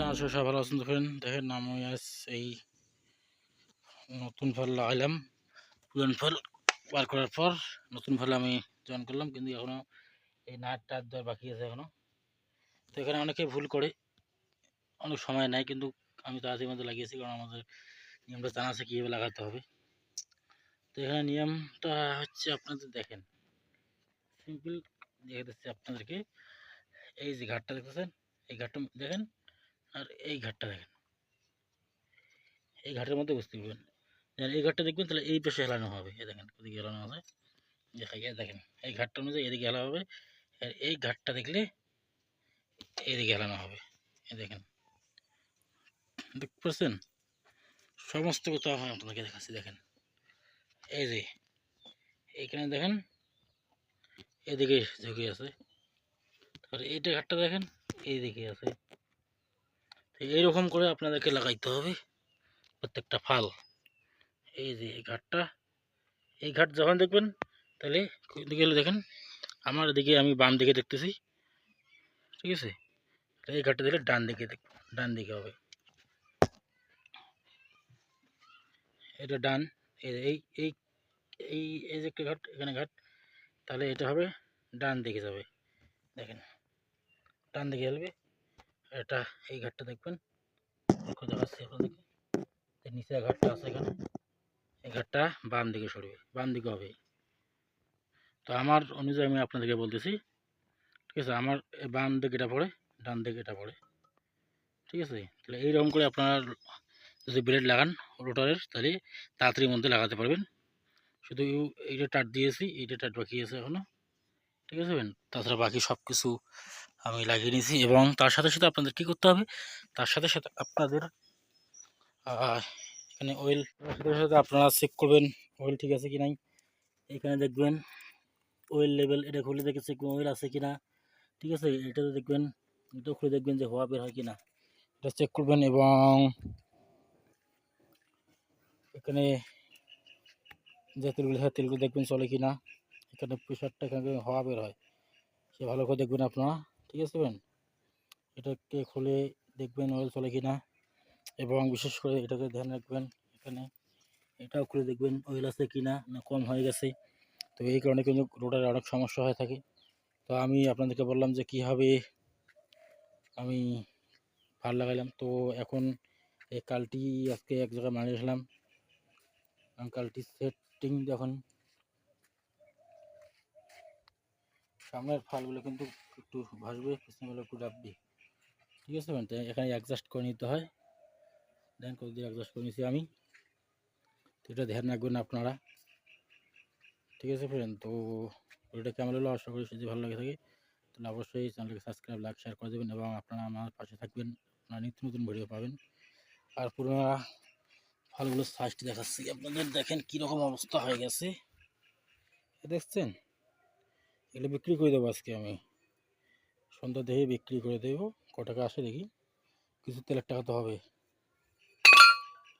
সব সব ভালো আছেন? দেখেন দেখেন, আমি আজ এই নতুন ফল লাগাইলাম। পুরান ফল বার করার পর নতুন ফল আমি জয়েন করলাম, কিন্তু এখনও এই নাট টাট দেওয়ার বাকি আছে এখনও তো এখানে অনেকে ভুল করে, অনেক সময় নেয়, কিন্তু আমি তাড়াতাড়ির মধ্যে লাগিয়েছি, কারণ আমাদের নিয়মটা জানা আছে, কীভাবে লাগাতে হবে। তো এখানে নিয়মটা হচ্ছে, আপনাদের দেখেন। সিম্পল দেখে দিচ্ছি আপনাদেরকে। এই যে ঘাটটা দেখতেছেন, এই ঘাটটা দেখেন আর এই ঘাটটা দেখেন। এই ঘাটের মধ্যে বুঝতে পারবেন। এই ঘাটটা দেখবেন, তাহলে এই পাশে হেলানো হবে। এই দেখেন, ওদিকে হেলানো আছে। দেখা গিয়ে দেখেন, এই ঘাটটা অনুযায়ী এদিকে হেলা হবে। আর এই ঘাটটা দেখলে এদিকে হেলানো হবে। এই দেখেন। দেখতে পাচ্ছেন? সমস্ত কথা হয় আপনাকে দেখাচ্ছি, দেখেন। এই যে, এইখানে দেখেন, এদিকে ঝুঁকে আছে। তারপরে এইটা ঘাটটা দেখেন, এইদিকে আছে। এইরকম করে আপনাদেরকে লাগাইতে হবে প্রত্যেকটা ফাল। এই যে এই ঘাটটা, এই ঘাট যখন দেখবেন, তাহলে দিকে দেখেন, আমার দিকে আমি বাম দিকে দেখতেছি, ঠিক আছে? এই ঘাটটা দিলে ডান দিকে দেখ ডান দিকে হবে। এটা ডান, এই এই এই এই যে একটা ঘাট, এখানে ঘাট, তাহলে এটা হবে ডান দিকে যাবে। দেখেন, ডান দিকে হেলবে এটা এই ঘাটটা দেখবেন। দেখো দেখাচ্ছি আপনাদেরকে। নিচে ঘাটটা আছে এখানে, এই ঘাটটা বাম দিকে সরবে, বাম দিকে হবে। তো আমার অনুযায়ী আমি আপনাদেরকে বলতেছি, ঠিক আছে? আমার বাম দিকে এটা পড়ে, ডান দিকে এটা পড়ে। ঠিক আছে? তাহলে এইরকম করে আপনারা যদি ব্লেড লাগান রোটারের, তাহলে তাড়াতাড়ির মধ্যে লাগাতে পারবেন। শুধু এইটা টাট দিয়েছি, এইটা টাট বাকি আছে এখনও ঠিক আছে তাছাড়া বাকি সব কিছু আমি লাগিয়ে নিয়েছি এবং তার সাথে সাথে আপনাদের কী করতে হবে? তার সাথে সাথে আপনাদের এখানে অয়েল সাথে সাথে আপনারা চেক করবেন অয়েল ঠিক আছে কি নাই? এখানে দেখবেন অয়েল লেভেল এটা খুলে দেখে চেক অয়েল আছে কি না? ঠিক আছে? এটাতে দেখবেন, এটা খুলে দেখবেন যে হওয়া বের হয় কি না? এটা চেক করবেন এবং এখানে যে তেলগুলো হয় তেলগুলো দেখবেন চলে কি না? এখানে প্রেশারটা এখানে হওয়া বের হয়। সে ভালো করে দেখবেন আপনারা। ঠিক আছে বোন? এটাকে খুলে দেখবেন অয়েল চলে কি না এবং বিশেষ করে এটাকে ধ্যান রাখবেন এখানে। এটাও খুলে দেখবেন অয়েল আছে কি না কম হয়ে গেছে। তো এই কারণে কিন্তু রোডারে অনেক সমস্যা হয়ে থাকে। তো আমি আপনাদেরকে বললাম যে কীভাবে আমি ভালো লাগাইলাম। তো এখন এই কালটি আজকে এক জায়গায় আসলাম কারণ কালটি সেটিং যখন সামনের ফালগুলো কিন্তু একটু ভাসবে, পিছনেগুলো একটু ডাববে ঠিক আছে? তো এখানে অ্যাডজাস্ট করে নিতে হয়। দেন করে দিয়ে অ্যাডজাস্ট করে নিয়েছি আমি? তো এটা ধ্যান রাখবেন আপনারা। ঠিক আছে ফ্রেন্ড তো ভিডিওটা কেমন হলো আশা করি যদি ভালো লাগে থাকে। তাহলে অবশ্যই চ্যানেলকে সাবস্ক্রাইব লাইক শেয়ার করে দেবেন এবং আপনারা আমার পাশে থাকবেন। আপনারা নিত্য নতুন ভিডিও পাবেন। আর পুরোনো ফলগুলোর সাইজটি দেখাচ্ছি। আপনাদের দেখেন কীরকম অবস্থা হয়ে গেছে। দেখছেন? এগুলো বিক্রি করে দেবো আজকে আমি। সন্ধ্যা দেখে বিক্রি করে দেবো। ক টাকা আসে দেখি। কিছু তেলের টাকা তো হবে।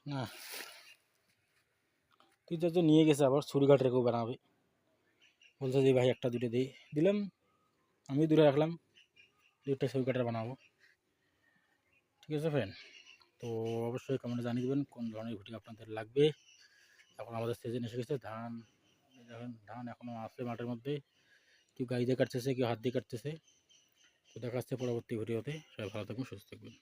না। তুই যা নিয়ে গেছে আবার ছুরিঘাট রেখেও বানাবে। বলছে যে, ভাই, একটা দুটো দিই দিলাম। আমি দূরে রাখলাম। দুইটা ছবি কাটার বানাবো। ঠিক আছে ফ্রেন্ড তো অবশ্যই কমেন্টে জানিয়ে দেবেন কোন ধরনের ভিডিও আপনাদের লাগবে। এখন আমাদের সিজন এসে গেছে। ধান দেখেন, ধান এখনও আছে মাঠের মধ্যে। কেউ গাড়ি দিয়ে কাটতেছে কেউ হাত দিয়ে কাটতেছে। তো দেখা যাচ্ছে পরবর্তী ভিডিওতে সবাই ভালো থাকবেন সুস্থ থাকবেন